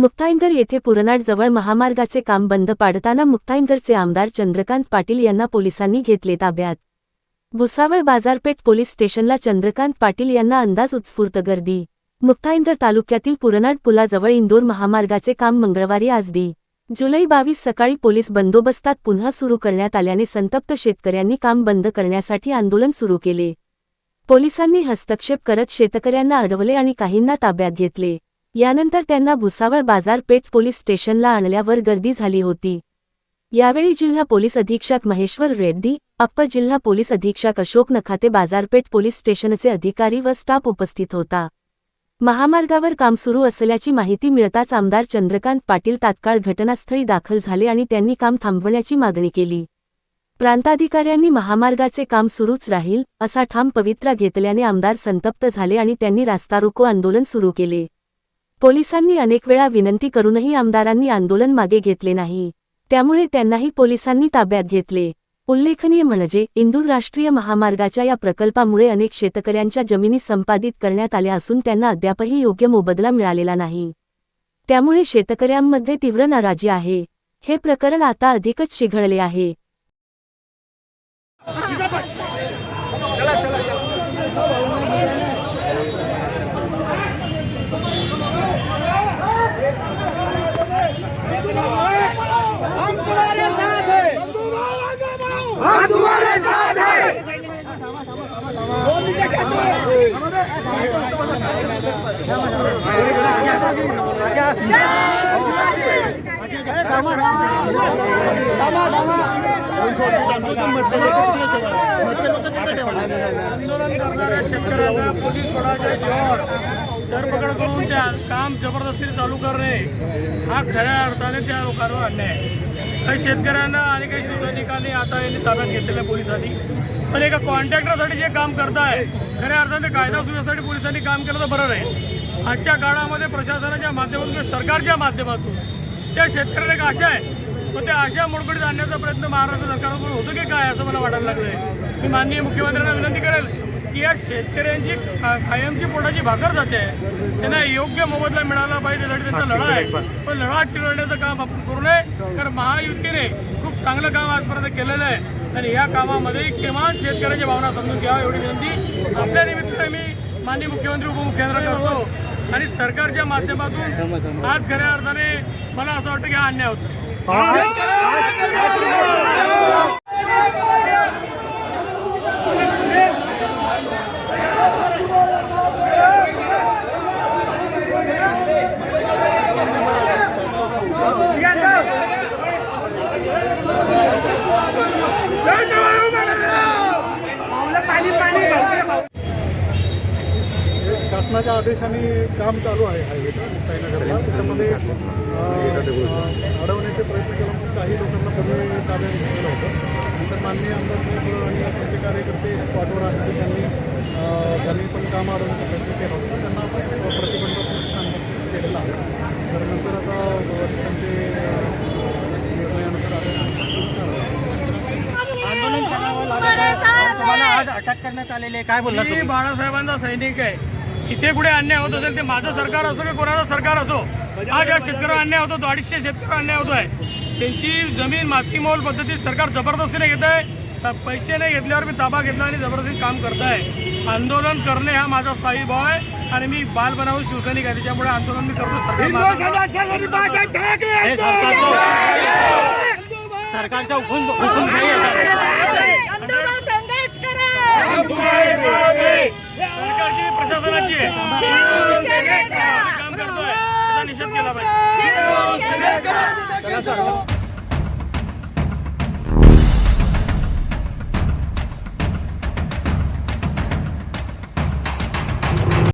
मुक्ताईनगर येथे पुरनाडजवळ महामार्गाचे काम बंद पाडताना मुक्ताईनगरचे आमदार चंद्रकांत पाटील यांना पोलिसांनी घेतले ताब्यात. भुसावळ बाजारपेठ पोलीस स्टेशनला चंद्रकांत पाटील यांना अंदाज उत्स्फूर्त गर्दी. मुक्ताईनगर तालुक्यातील पुरनाड पुलाजवळ इंदोर महामार्गाचे काम मंगळवारी आज दी जुलै बावीस सकाळी पोलीस बंदोबस्तात पुन्हा सुरू करण्यात आल्याने संतप्त शेतकऱ्यांनी काम बंद करण्यासाठी आंदोलन सुरू केले. पोलिसांनी हस्तक्षेप करत शेतकऱ्यांना अडवले आणि काहींना ताब्यात घेतले. यानंतर त्यांना भुसावळ बाजारपेठ पोलीस स्टेशनला आणल्यावर गर्दी झाली होती. यावेळी जिल्हा पोलीस अधीक्षक महेश्वर रेड्डी अप्पर जिल्हा पोलीस अधीक्षक अशोक नखाते बाजारपेठ पोलीस स्टेशनचे अधिकारी व स्टाफ उपस्थित होता. महामार्गावर काम सुरू असल्याची माहिती मिळताच आमदार चंद्रकांत पाटील तात्काळ घटनास्थळी दाखल झाले आणि त्यांनी काम थांबवण्याची मागणी केली. प्रांताधिकाऱ्यांनी महामार्गाचे काम सुरूच राहील असा ठाम पवित्रा घेतल्याने आमदार संतप्त झाले आणि त्यांनी रास्तारोको आंदोलन सुरू केले. पोलिसांनी अनेक वेळा विनंती करूनही आमदारांनी आंदोलन मागे घेतले नाही. त्यामुळे त्यांनाही पोलिसांनी ताब्यात घेतले. उल्लेखनीय म्हणजे इंदूर राष्ट्रीय महामार्गाच्या या प्रकल्पामुळे अनेक शेतकऱ्यांच्या जमिनी संपादित करण्यात आल्या असून त्यांना अद्यापही योग्य मोबदला मिळालेला नाही. त्यामुळे शेतकऱ्यांमध्ये तीव्र नाराजी आहे. हे प्रकरण आता अधिकच चिघळले आहे. हम करणाऱ्या शेतकऱ्यांना पोलीस बळाच्या जीवावर धरपकड करून त्या काम जबरदस्तीने चालू करणे हा खऱ्या अर्थाने त्या लोकांवर अन्याय काही शेतकऱ्यांना आणि काही शिवसैनिकांनी आता यांनी ताब्यात घेतलेल्या पोलिसांनी. पण एका कॉन्ट्रॅक्टरसाठी जे काम करताय खऱ्या अर्थाने कायदा सुव्यवस्थेसाठी पोलिसांनी काम केलं तर बरं राहील. आजच्या काळामध्ये प्रशासनाच्या माध्यमातून किंवा सरकारच्या माध्यमातून त्या शेतकऱ्याला एक आशा आहे. पण त्या आशा मोडकळीत आणण्याचा प्रयत्न महाराष्ट्र सरकारकडून होतो की काय असं मला वाटायला लागलंय? मी माननीय मुख्यमंत्र्यांना विनंती करेल की या शेतकऱ्यांची कायमची पोटाची भाकर जाते. त्यांना योग्य मोबदला मिळाला पाहिजे त्यासाठी त्यांचा लढा आहे. पण लढा चिरडण्याचं काम आपण करू नये. कारण महायुतीने खूप चांगलं काम आजपर्यंत केलेलं आहे. आणि या कामामध्ये किमान शेतकऱ्यांची भावना समजून घ्यावा एवढी विनंती. आपल्या निमित्ताने मी माननीय मुख्यमंत्री उपमुख्यमंत्री करतो. आणि सरकारच्या माध्यमातून आज खऱ्या अर्थाने मला असं वाटतं की हा अन्याय होतो शासनाच्या आदेशाने काम चालू आहे हायवेचं साईनगरला. त्याच्यामध्ये अडवण्याचे प्रयत्न केला म्हणून काही लोकांना पूर्वी ताब्यात घेतलं होतं. नंतर माननीय आमदार साहेब आणि त्यांचे कार्यकर्ते स्पॉटवर आले त्यांनी त्यांनी पण काम अडवण्याचा प्रयत्न केला होता त्यांना आपण प्रतिबंधात्मक स्थान केलेलं आहे तर नंतर आता अं, त्यांचे अं, निर्णयानुसार आता आंदोलन करावं लागत आहे तुम्हाला आज अटक करण्यात आलेली आहे. काय बोलला मी बाळासाहेबांचा सैनिक आहे. इथे कुठे अन्याय होत असेल ते माझं सरकार असो की कोणाचं सरकार असो आज या शेतकऱ्यावर अन्याय होतो तो अडीचशे शेतकऱ्यावर अन्याय होतोय. त्यांची जमीन मातीमोल पद्धतीत सरकार जबरदस्तीने घेत आहे पैसे नाही घेतल्यावर मी ताबा घेतला आणि जबरदस्ती काम करताय. आंदोलन करणे हा माझा स्थायी भाव आहे आणि मी बाल बनावून शिवसैनिक आहे. त्याच्यामुळे आंदोलन मी करतो. सरकारच्या हुकूम आहे सरकारची प्रशासनाची. निषेध केला पाहिजे.